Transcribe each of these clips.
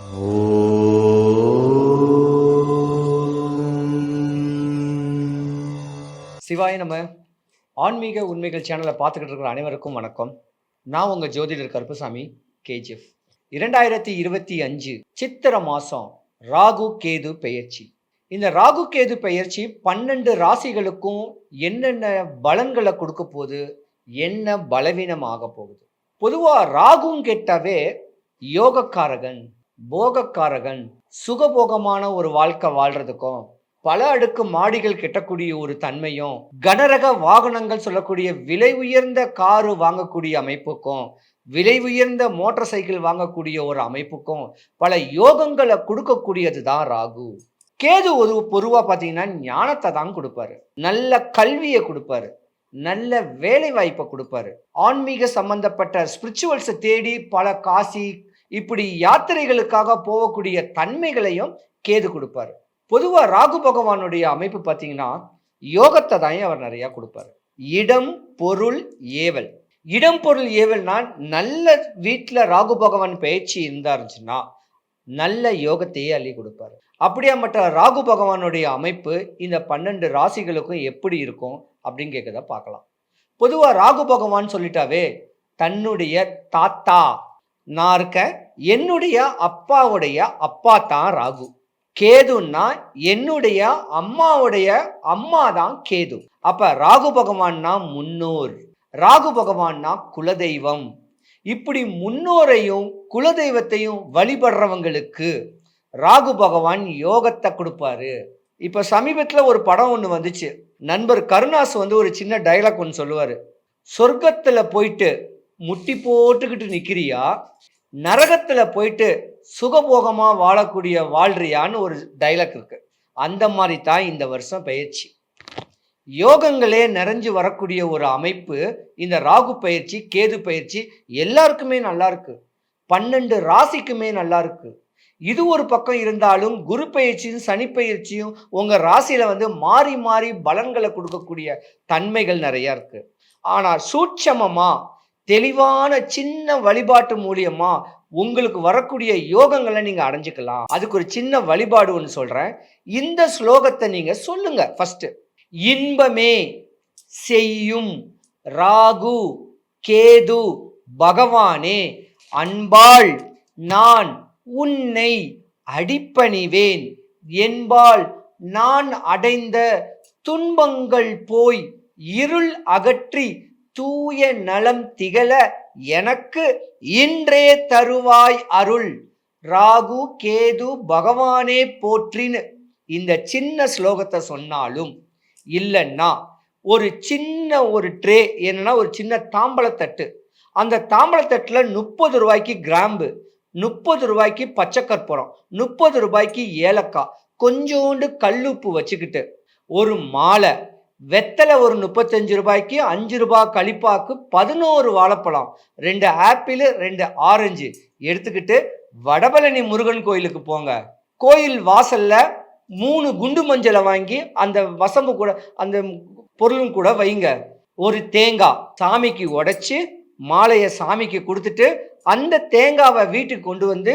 சிவாய நம்ம ஆன்மீக உண்மைகள் சேனலை பார்த்துக்கிட்டு இருக்கிற அனைவருக்கும் வணக்கம். நான் உங்கள் ஜோதிடர் கருப்பசாமி கேஜிஎஃப். இரண்டாயிரத்தி இருபத்தி அஞ்சு சித்திர மாதம் ராகு கேது பெயர்ச்சி. இந்த ராகு கேது பெயர்ச்சி பன்னெண்டு ராசிகளுக்கும் என்னென்ன பலன்களை கொடுக்க போகுது? என்ன பலவீனமாக போகுது? பொதுவாக ராகுங் கேட்டாவே யோகக்காரகன் போகக்காரகன் சுகபோகமான ஒரு வாழ்க்கை வாழ்றதுக்கும் பல அடுக்கு மாடிகள் கிட்டக்கூடிய ஒரு தன்மையும் கனரக வாகனங்கள் சொல்லக்கூடிய விலை உயர்ந்த காரு வாங்கக்கூடிய அமைப்புக்கும் விலை உயர்ந்த மோட்டார் சைக்கிள் வாங்கக்கூடிய ஒரு அமைப்புக்கும் பல யோகங்களை கொடுக்கக்கூடியது தான் ராகு. கேது ஒரு பொதுவாக பார்த்தீங்கன்னா ஞானத்தை தான் கொடுப்பாரு. நல்ல கல்வியை கொடுப்பாரு. நல்ல வேலை வாய்ப்பை கொடுப்பாரு. ஆன்மீக சம்பந்தப்பட்ட ஸ்பிரிச்சுவல்ஸை தேடி பல காசி இப்படி யாத்திரைகளுக்காக போகக்கூடிய தன்மைகளையும் கேது கொடுப்பாரு. பொதுவாக ராகு பகவானுடைய அமைப்பு பார்த்தீங்கன்னா யோகத்தை தான் அவர் நிறையா கொடுப்பாரு. இடம் பொருள் ஏவல். இடம் பொருள் ஏவல்னா நல்ல வீட்டில் ராகு பகவான் பயிற்சி இருந்தாருச்சுன்னா நல்ல யோகத்தையே அள்ளி கொடுப்பாரு. அப்படியா மற்ற ராகு பகவானுடைய அமைப்பு இந்த பன்னெண்டு ராசிகளுக்கும் எப்படி இருக்கும் அப்படின்னு கேட்கறத பார்க்கலாம். பொதுவாக ராகு பகவான் சொல்லிட்டாவே தன்னுடைய தாத்தா நான் இருக்க என்னுடைய அப்பாவுடைய அப்பா தான் ராகு. கேதுன்னா என்னுடைய அம்மாவுடைய அம்மா தான் கேது. அப்ப ராகு பகவான்னா முன்னோர். ராகு பகவான்னா குலதெய்வம். இப்படி முன்னோரையும் குலதெய்வத்தையும் வழிபடுறவங்களுக்கு ராகு பகவான் யோகத்தை கொடுப்பாரு. இப்ப சமீபத்துல ஒரு படம் ஒன்று வந்துச்சு. நண்பர் கருணாஸ் வந்து ஒரு சின்ன டைலாக் ஒன்று சொல்லுவாரு. சொர்க்கத்துல போயிட்டு முட்டி போட்டுக்கிட்டு நிற்கிறியா நரகத்தில் போயிட்டு சுகபோகமாக வாழக்கூடிய வாழ்றியான்னு ஒரு டைலாக் இருக்கு. அந்த மாதிரி தான் இந்த வருஷம் பயிற்சி. யோகங்களே நிறைஞ்சு வரக்கூடிய ஒரு அமைப்பு இந்த ராகு பயிற்சி கேது பயிற்சி எல்லாருக்குமே நல்லா இருக்கு. பன்னெண்டு ராசிக்குமே நல்லா இருக்கு. இது ஒரு பக்கம் இருந்தாலும் குரு பயிற்சியும் சனி பயிற்சியும் உங்க ராசியில வந்து மாறி மாறி பலன்களை கொடுக்கக்கூடிய தன்மைகள் நிறைய இருக்கு. ஆனா சூட்சமமா தெளிவான சின்ன வழிபாட்டு மூலியமா உங்களுக்கு வரக்கூடிய யோகங்களை நீங்க அடைஞ்சுக்கலாம். அதுக்கு ஒரு சின்ன வழிபாடு ஒன்று சொல்றேன். இந்த ஸ்லோகத்தை நீங்க சொல்லுங்க ஃபர்ஸ்ட் இன்பமே செய்யும் ராகு கேது பகவானே அன்பாள் நான் உன்னை அடிப்பணிவேன். என்பால் நான் அடைந்த துன்பங்கள் போய் இருள் அகற்றி தூய நலம் திகழ எனக்கு இன்றே தருவாய் அருள். ராகு கேது பகவானே போற்றின்னு இந்த சின்ன ஸ்லோகத்தை சொன்னாலும் இல்லைன்னா ஒரு சின்ன ஒரு ட்ரே என்னன்னா ஒரு சின்ன தாம்பளத்தட்டு அந்த தாம்பளத்தட்டில் முப்பது ரூபாய்க்கு கிராம்பு முப்பது ரூபாய்க்கு பச்சை கற்பூரம் முப்பது ரூபாய்க்கு ஏலக்காய் கொஞ்சோண்டு கல்லுப்பு வச்சுக்கிட்டு ஒரு மாலை வெத்தலை ஒரு முப்பத்தஞ்சு ரூபாய்க்கு அஞ்சு ரூபாய் கழிப்பாக்கு பதினோரு வாழைப்பழம் ரெண்டு ஆப்பிள் ரெண்டு ஆரஞ்சு. எடுத்துக்கிட்டு வடபழனி முருகன் கோயிலுக்கு போங்க. கோயில் வாசல்ல மூணு குண்டு மஞ்சளை வாங்கி அந்த வசம்பு கூட அந்த பொருளும் கூட வைங்க. ஒரு தேங்காய் சாமிக்கு உடைச்சி மாலையை சாமிக்கு கொடுத்துட்டு அந்த தேங்காவை வீட்டுக்கு கொண்டு வந்து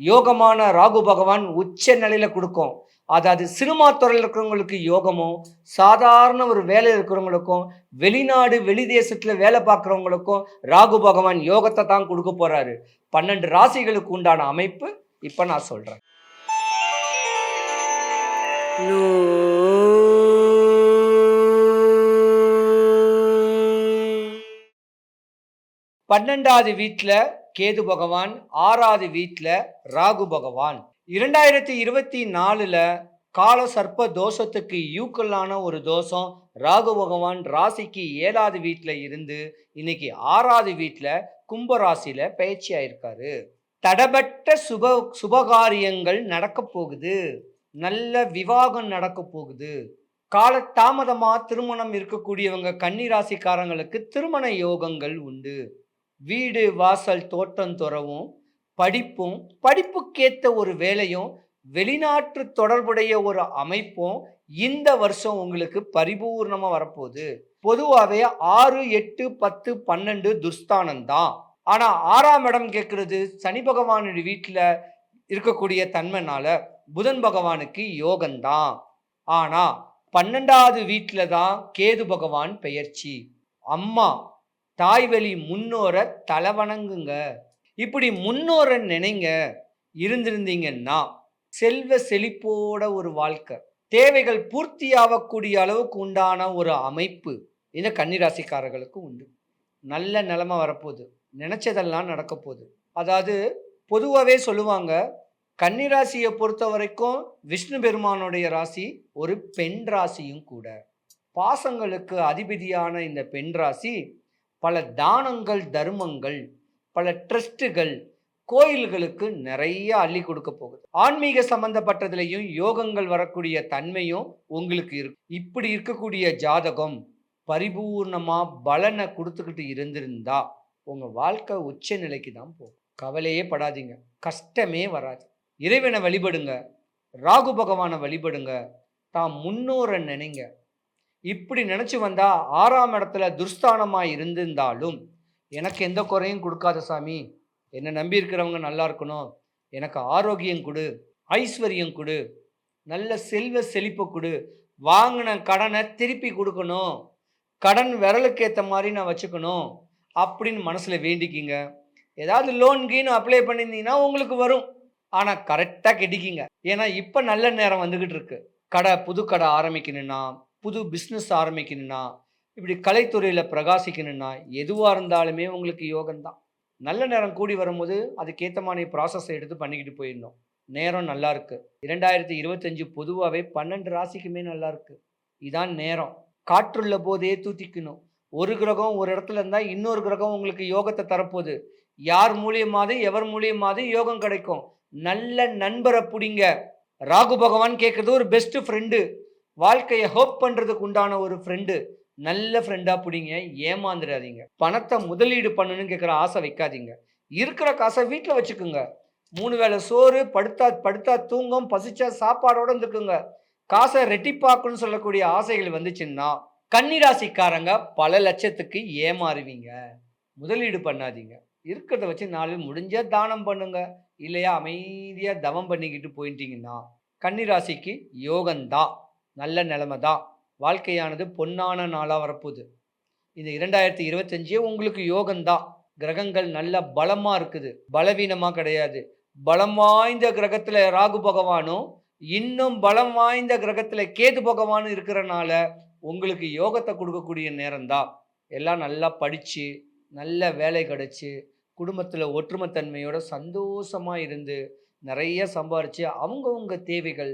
யோகமான ராகு பகவான் உச்ச நிலையில் கொடுக்கும். அதாவது சினிமா துறையில் இருக்கிறவங்களுக்கு யோகமும் சாதாரண ஒரு வேலை இருக்கிறவங்களுக்கும் வெளிநாடு வெளி தேசத்தில் வேலை பார்க்குறவங்களுக்கும் ராகு பகவான் யோகத்தை தான் கொடுக்க போகிறாரு பன்னெண்டு ராசிகளுக்கு உண்டான அமைப்பு இப்போ நான் சொல்கிறேன் பன்னெண்டாவது வீட்டில் கேது பகவான் ஆறாவது வீட்டில் ராகு பகவான். இரண்டாயிரத்தி இருபத்தி நாலில் கால சர்ப்ப தோஷத்துக்கு யூக்கலான ஒரு தோஷம் ராகு பகவான் ராசிக்கு ஏழாவது வீட்டில் இருந்து இன்னைக்கு ஆறாவது வீட்டில் கும்பராசியில் பயிற்சி ஆயிருக்காரு. தடபட்ட சுப சுபகாரியங்கள் நடக்க போகுது. நல்ல விவாகம் நடக்க போகுது. கால தாமதமாக திருமணம் இருக்கக்கூடியவங்க கன்னிராசிக்காரங்களுக்கு திருமண யோகங்கள் உண்டு. வீடு வாசல் தோட்டம் துறவும் படிப்பும் படிப்புக்கேற்ற ஒரு வேலையும் வெளிநாட்டு தொடர்புடைய ஒரு அமைப்பும் இந்த வருஷம் உங்களுக்கு பரிபூர்ணமாக வரப்போகுது. பொதுவாகவே ஆறு எட்டு பத்து பன்னெண்டு துஸ்தானம் தான் ஆனால் ஆறாம் இடம் கேட்குறது சனி பகவானுடைய வீட்டில் இருக்கக்கூடிய தன்மைனால புதன் பகவானுக்கு யோகம்தான் ஆனால் பன்னெண்டாவது வீட்டில் தான் கேது பகவான் பெயர்ச்சி. அம்மா தாய்வழி முன்னோரை தலைவணங்குங்க. இப்படி முன்னோரை நினைங்க. இருந்திருந்தீங்கன்னா செல்வ செழிப்போட ஒரு வாழ்க்கை. தேவைகள் பூர்த்தியாகக்கூடிய அளவுக்கு உண்டான ஒரு அமைப்பு இந்த கன்னிராசிக்காரர்களுக்கு உண்டு. நல்ல நிலமை வரப்போகுது. நினச்சதெல்லாம் நடக்க போகுது. அதாவது பொதுவாகவே சொல்லுவாங்க கன்னிராசியை பொறுத்த வரைக்கும் விஷ்ணு பெருமானுடைய ராசி ஒரு பெண் ராசியும் கூட. பாசங்களுக்கு அதிபதியான இந்த பெண் ராசி பல தானங்கள் தர்மங்கள் பல ட்ரஸ்ட்டுகள் கோயில்களுக்கு நிறைய அள்ளி கொடுக்க போகுது. ஆன்மீக சம்பந்தப்பட்டதுலையும் யோகங்கள் வரக்கூடிய தன்மையும் உங்களுக்கு இருக்கு. இப்படி இருக்கக்கூடிய ஜாதகம் பரிபூர்ணமாக பலனை கொடுத்துக்கிட்டு இருந்திருந்தா உங்கள் வாழ்க்கை உச்ச நிலைக்கு தான் போகும். கவலையே படாதீங்க. கஷ்டமே வராது. இறைவனை வழிபடுங்க. ராகு பகவானை வழிபடுங்க. தான் முன்னோரை நினைங்க. இப்படி நினச்சி வந்தா ஆறாம் இடத்துல துர்ஸ்தானமாக இருந்திருந்தாலும் எனக்கு எந்த குறையும் கொடுக்காத சாமி. என்னை நம்பி இருக்கிறவங்க நல்லா இருக்கணும். எனக்கு ஆரோக்கியம் கொடு ஐஸ்வர்யம் கொடு நல்ல செல்வ செழிப்பு கொடு வாங்கின கடனை திருப்பி கொடுக்கணும். கடன் விரலுக்கு ஏற்ற மாதிரி நான் வச்சுக்கணும் அப்படின்னு மனசில் வேண்டிக்கிங்க. ஏதாவது லோன் கீனு அப்ளை பண்ணியிருந்தீங்கன்னா உங்களுக்கு வரும். ஆனால் கரெக்டாக கெட்டிக்கிங்க. ஏன்னா இப்போ நல்ல நேரம் வந்துக்கிட்டு இருக்கு. கடை புது கடை ஆரம்பிக்கணும்னா புது பிஸ்னஸ் ஆரம்பிக்கணும்னா இப்படி கலைத்துறையில் பிரகாசிக்கணும்னா எதுவாக இருந்தாலுமே உங்களுக்கு யோகம்தான். நல்ல நேரம் கூடி வரும்போது அதுக்கேற்ற மாதிரி ப்ராசஸை எடுத்து பண்ணிக்கிட்டு போயிடணும். நேரம் நல்லா இருக்கு. இரண்டாயிரத்தி இருபத்தஞ்சு பொதுவாகவே பன்னெண்டு ராசிக்குமே நல்லா இருக்கு. இதான் நேரம். காற்றுள்ள போதே தூத்திக்கணும். ஒரு கிரகம் ஒரு இடத்துல இருந்தால் இன்னொரு கிரகம் உங்களுக்கு யோகத்தை தரப்போகுது. யார் மூலியமாவது எவர் மூலியமாவது யோகம் கிடைக்கும். நல்ல நண்பரை பிடிங்க. ராகு பகவான் கேட்குறது ஒரு பெஸ்ட் ஃப்ரெண்டு வாழ்க்கையை ஹோப் பண்ணுறதுக்கு உண்டான ஒரு ஃப்ரெண்டு நல்ல ஃப்ரெண்டாக பிடிங்க ஏமாந்துடாதீங்க. பணத்தை முதலீடு பண்ணணும்னு கேட்குற ஆசை வைக்காதீங்க. இருக்கிற காசை வீட்டில் வச்சுக்கோங்க. மூணு வேளை சோறு படுத்தா படுத்தா தூங்கும் பசிச்சா சாப்பாடோடு இருந்துக்குங்க. காசை ரெட்டிப்பாக்குன்னு சொல்லக்கூடிய ஆசைகள் வந்துச்சுன்னா கன்னிராசிக்காரங்க பல லட்சத்துக்கு ஏமாறுவீங்க. முதலீடு பண்ணாதீங்க. இருக்கிறத வச்சு நாலு முடிஞ்ச தானம் பண்ணுங்க. இல்லையா அமைதியாக தவம் பண்ணிக்கிட்டு போயிட்டீங்கன்னா கன்னிராசிக்கு யோகந்தான் நல்ல நிலைமை தான். வாழ்க்கையானது பொன்னான நாளாக வரப்போகுது. இந்த இரண்டாயிரத்தி இருபத்தஞ்சே உங்களுக்கு யோகம்தான் கிரகங்கள் நல்ல பலமாக இருக்குது. பலவீனமாக கிடையாது. பலம் வாய்ந்த கிரகத்தில் ராகு பகவானும் இன்னும் பலம் வாய்ந்த கிரகத்தில் கேது பகவானும் இருக்கிறனால உங்களுக்கு யோகத்தை கொடுக்கக்கூடிய நேரம்தான் எல்லாம் நல்லா படித்து நல்ல வேலை கிடச்சி குடும்பத்தில் ஒற்றுமைத்தன்மையோட சந்தோஷமாக இருந்து நிறைய சம்பாரித்து அவங்கவுங்க தேவைகள்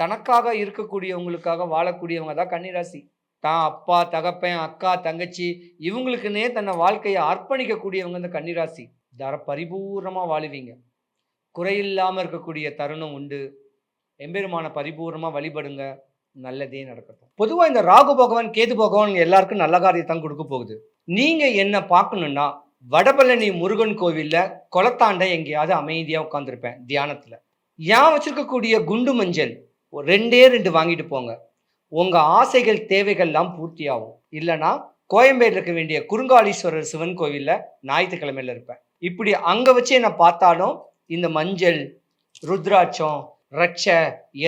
தனக்காக இருக்கக்கூடியவங்களுக்காக வாழக்கூடியவங்க தான் கன்னிராசி. தான் அப்பா தகப்பன் அக்கா தங்கச்சி இவங்களுக்குன்னே தன்னை வாழ்க்கையை அர்ப்பணிக்கக்கூடியவங்க இந்த கன்னிராசி. தர பரிபூர்ணமாக வாழுவீங்க. குறையில்லாமல் இருக்கக்கூடிய தருணம் உண்டு. எம்பெருமான பரிபூர்ணமாக வழிபடுங்க. நல்லதே நடக்கட்டும். பொதுவாக இந்த ராகு பகவான் கேது பகவான் எல்லாருக்கும் நல்ல காரியத்தான் கொடுக்க போகுது. நீங்கள் என்ன பார்க்கணுன்னா வடபழனி முருகன் கோவிலில் குளத்தாண்ட எங்கேயாவது அமைதியாக உட்காந்துருப்பேன் தியானத்தில். ஏன் வச்சிருக்கக்கூடிய குண்டு மஞ்சள் ஒரு ரெண்டே ரெண்டு வாங்கிட்டு போங்க. உங்கள் ஆசைகள் தேவைகள்லாம் பூர்த்தியாகும். இல்லைனா கோயம்பேடு இருக்க வேண்டிய குறுங்காலீஸ்வரர் சிவன் கோவிலில் ஞாயிற்றுக்கிழமையில் இருப்பேன். இப்படி அங்கே வச்சு என்னை பார்த்தாலும் இந்த மஞ்சள் ருத்ராட்சம் ரட்ச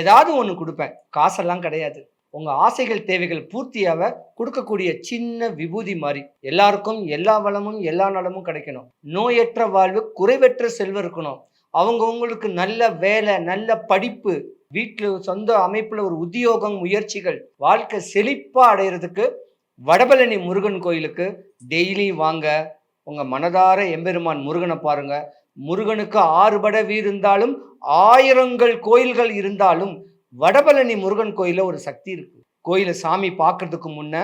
ஏதாவது ஒன்று கொடுப்பேன். காசெல்லாம் கிடையாது. உங்க ஆசைகள் தேவைகள் பூர்த்தியாக கொடுக்கக்கூடிய சின்ன விபூதி மாதிரி. எல்லாருக்கும் எல்லா வளமும் எல்லா நலமும் கிடைக்கணும். நோயற்ற வாழ்வு குறைவற்ற செல்வம் இருக்கணும். அவங்கவுங்களுக்கு நல்ல வேலை நல்ல படிப்பு வீட்டில் சொந்த அமைப்பில் ஒரு உத்தியோகம் முயற்சிகள் வாழ்க்கை செழிப்பாக அடையிறதுக்கு வடபழனி முருகன் கோயிலுக்கு டெய்லி வாங்க. உங்கள் மனதார எம்பெருமான் முருகனை பாருங்க. முருகனுக்கு ஆறுபட இருந்தாலும் ஆயிரங்கள் கோயில்கள் இருந்தாலும் வடபழனி முருகன் கோயிலில் ஒரு சக்தி இருக்குது கோயிலை சாமி பார்க்குறதுக்கு முன்னே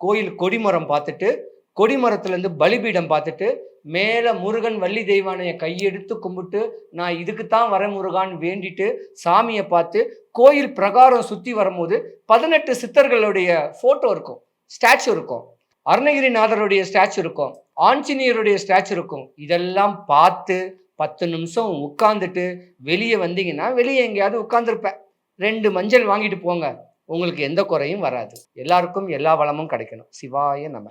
கோயில் கொடிமரம் பார்த்துட்டு கொடிமரத்துலேருந்து பலிபீடம் பார்த்துட்டு மேலே முருகன் வள்ளி தெய்வானைய கையெடுத்து கும்பிட்டு நான் இதுக்கு தான் வர முருகான்னு வேண்டிட்டு சாமியை பார்த்து கோயில் பிரகாரம் சுற்றி வரும்போது பதினெட்டு சித்தர்களுடைய ஃபோட்டோ இருக்கும் ஸ்டாச்சு இருக்கும். அருணகிரிநாதருடைய ஸ்டாச்சு இருக்கும் ஆஞ்சநேயருடைய ஸ்டாச்சு இருக்கும். இதெல்லாம் பார்த்து பத்து நிமிஷம் உட்காந்துட்டு வெளியே வந்தீங்கன்னா வெளியே எங்கேயாவது உட்காந்துருப்பேன் ரெண்டு மஞ்சள் வாங்கிட்டு போங்க. உங்களுக்கு எந்த குறையும் வராது. எல்லாருக்கும் எல்லா வளமும் கிடைக்கணும். சிவாய நம்ம